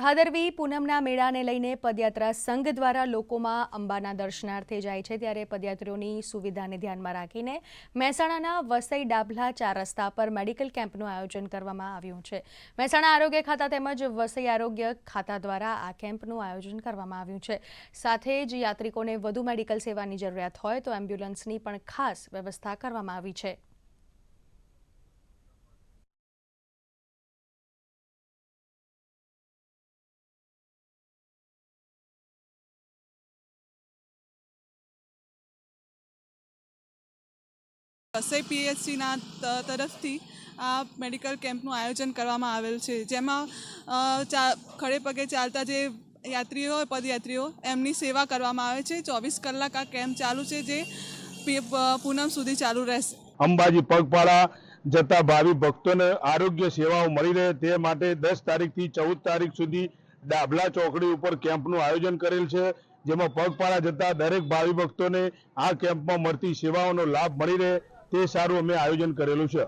ભાદરવી પૂનમના મેળાને લઈને પદયાત્રા સંઘ દ્વારા લોકોમાં અંબાના દર્શનાર્થે જાય છે. ત્યારે પદયાત્રીઓની સુવિધાને ધ્યાનમાં રાખીને મહેસાણાના વસઈ ડાભલા ચાર રસ્તા પર મેડિકલ કેમ્પનું આયોજન કરવામાં આવ્યું છે. મહેસાણા આરોગ્ય ખાતા તેમજ વસઈ આરોગ્ય ખાતા દ્વારા આ કેમ્પનું આયોજન કરવામાં આવ્યું છે. સાથે જ યાત્રિકોને વધુ મેડિકલ સેવાની જરૂરિયાત હોય તો એમ્બ્યુલન્સની પણ ખાસ વ્યવસ્થા કરવામાં આવી છે. વસઈ પીએચસીના તરફથી આ મેડિકલ કેમ્પનું આયોજન કરવામાં આવેલ છે. જેમાં ખડે પગે ચાલતા જે યાત્રીઓ પદયાત્રીઓ, એમની સેવા કરવામાં આવે છે. ચોવીસ કલાક આ કેમ્પ ચાલુ છે જે પૂનમ સુધી ચાલુ રહેશે. અંબાજી પગપાળા જતા ભાવિ ભક્તોને આરોગ્ય સેવાઓ મળી રહે તે માટે દસ તારીખથી ચૌદ તારીખ સુધી ડાભલા ચોકડી ઉપર કેમ્પનું આયોજન કરેલ છે, જેમાં પગપાળા જતા દરેક ભાવિ ભક્તોને આ કેમ્પમાં મળતી સેવાઓનો લાભ મળી રહે તે સારું અમે આયોજન કરેલું છે.